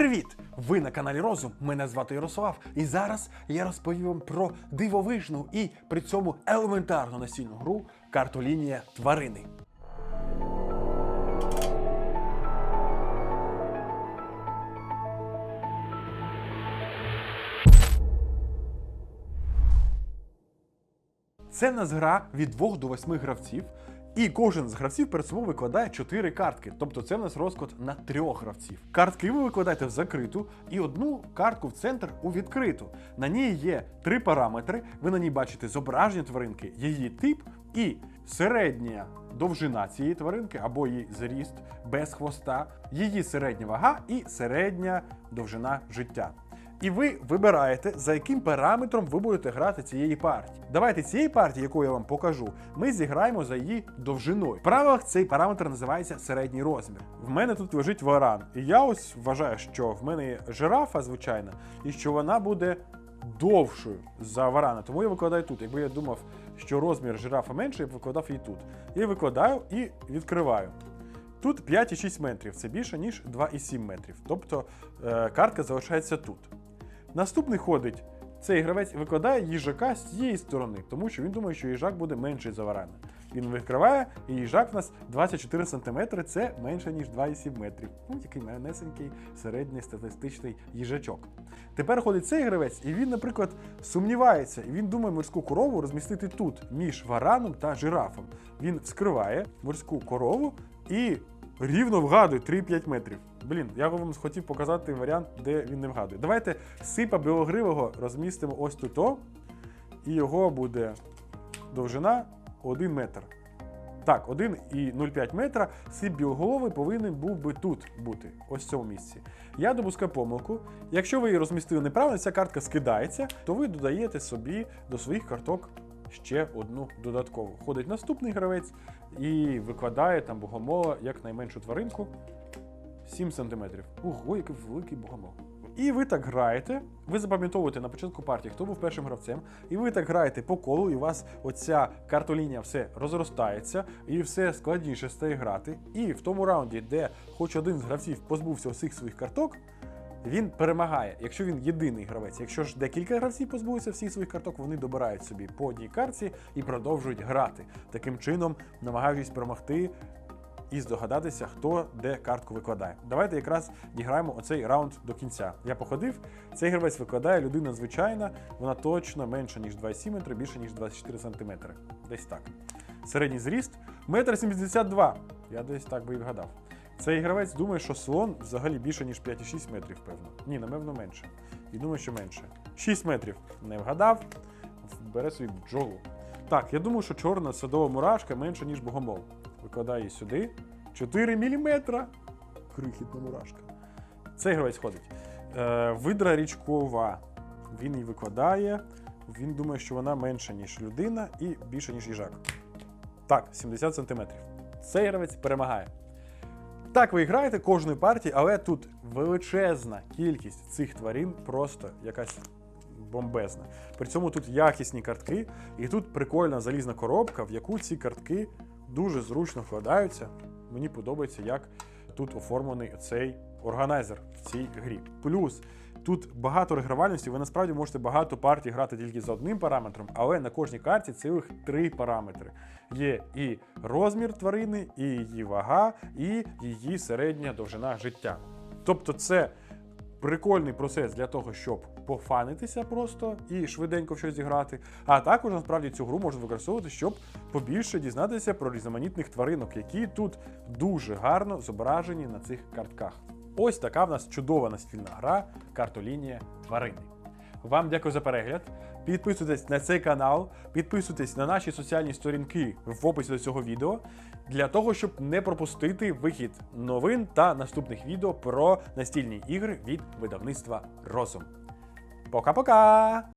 Привіт! Ви на каналі Розум. Мене звати Ярослав. І зараз я розповім вам про дивовижну і при цьому елементарну настільну гру картолінія тварини. Це нас гра від 2 до 8 гравців, і кожен з гравців перед собою викладає 4 картки. Тобто це в нас розклад на трьох гравців. Картки ви викладаєте в закриту і одну картку в центр у відкриту. На ній є три параметри. Ви на ній бачите зображення тваринки, її тип і середня довжина цієї тваринки або її зріст без хвоста, її середня вага і середня довжина життя. І ви вибираєте, за яким параметром ви будете грати цієї партії. Давайте цієї партії, яку я вам покажу, ми зіграємо за її довжиною. В правилах цей параметр називається середній розмір. В мене тут лежить варан. І я ось вважаю, що в мене є жирафа, звичайно, і що вона буде довшою за варана. Тому я викладаю тут. Якби я думав, що розмір жирафа менший, я б викладав її тут. Я викладаю і відкриваю. Тут 5,6 метрів, це більше, ніж 2,7 метрів. Тобто е, картка залишається тут. Наступний ходить цей гравець викладає їжака з цієї сторони, тому що він думає, що їжак буде менший за варана. Він відкриває, і їжак в нас 24 см, це менше, ніж 2,7 метрів. Ну, такий манесенький середній статистичний їжачок. Тепер ходить цей гравець, і він, наприклад, сумнівається, і він думає морську корову розмістити тут, між вараном та жирафом. Він вскриває морську корову і рівно вгадує 3-5 метрів. Блін, я вам хотів показати варіант, де він не вгадує. Давайте сипа білогривого розмістимо ось тут, і його буде довжина 1 метр. Так, 1,05 метра. Сип білоголовий повинен був би тут бути, ось в цьому місці. Я допускаю помилку. Якщо ви її розмістили неправильно, ця картка скидається, то ви додаєте собі до своїх карток ще одну додаткову. Ходить наступний гравець і викладає там богомола як найменшу тваринку 7 см. Ого, який великий богомол. І ви так граєте, ви запам'ятовуєте на початку партії, хто був першим гравцем, і ви так граєте по колу, і у вас оця картолінія все розростається, і все складніше стає грати. І в тому раунді, де хоч один з гравців позбувся усіх своїх карток, він перемагає. Якщо він єдиний гравець, якщо ж декілька гравців позбулися всіх своїх карток, вони добирають собі по одній картці і продовжують грати. Таким чином, намагаючись перемогти і здогадатися, хто де картку викладає. Давайте якраз діграємо оцей раунд до кінця. Я походив, цей гравець викладає людина звичайна, вона точно менша, ніж 2,7 метри, більше, ніж 24 сантиметри. Десь так. Середній зріст 1,72 м. Я десь так би і вгадав. Цей гравець думає, що слон взагалі більше, ніж 5,6 метрів, певно. Ні, напевно, менше. І думаю, що менше. 6 метрів не вгадав, бере собі бджолу. Так, я думаю, що чорна садова мурашка менша, ніж богомол. Викладає її сюди. 4 мм. Крихітна мурашка. Цей гравець ходить. Е, видра річкова. Він її викладає. Він думає, що вона менша, ніж людина, і більше, ніж їжак. Так, 70 см. Цей гравець перемагає. Так, ви граєте кожної партії, але тут величезна кількість цих тварин, просто якась бомбезна. При цьому тут якісні картки, і тут прикольна залізна коробка, в яку ці картки дуже зручно вкладаються. Мені подобається, як тут оформлений цей органайзер в цій грі. Плюс тут багато регравальності, ви насправді можете багато партій грати тільки за одним параметром, але на кожній карті цілих три параметри. Є і розмір тварини, і її вага, і її середня довжина життя. Тобто, це прикольний процес для того, щоб пофанитися просто і швиденько в щось зіграти. А також насправді цю гру можна використовувати, щоб побільше дізнатися про різноманітних тваринок, які тут дуже гарно зображені на цих картках. Ось така в нас чудова настільна гра картолінія тварини. Вам дякую за перегляд. Підписуйтесь на цей канал, підписуйтесь на наші соціальні сторінки в описі до цього відео для того, щоб не пропустити вихід новин та наступних відео про настільні ігри від видавництва Розум. Пока-пока!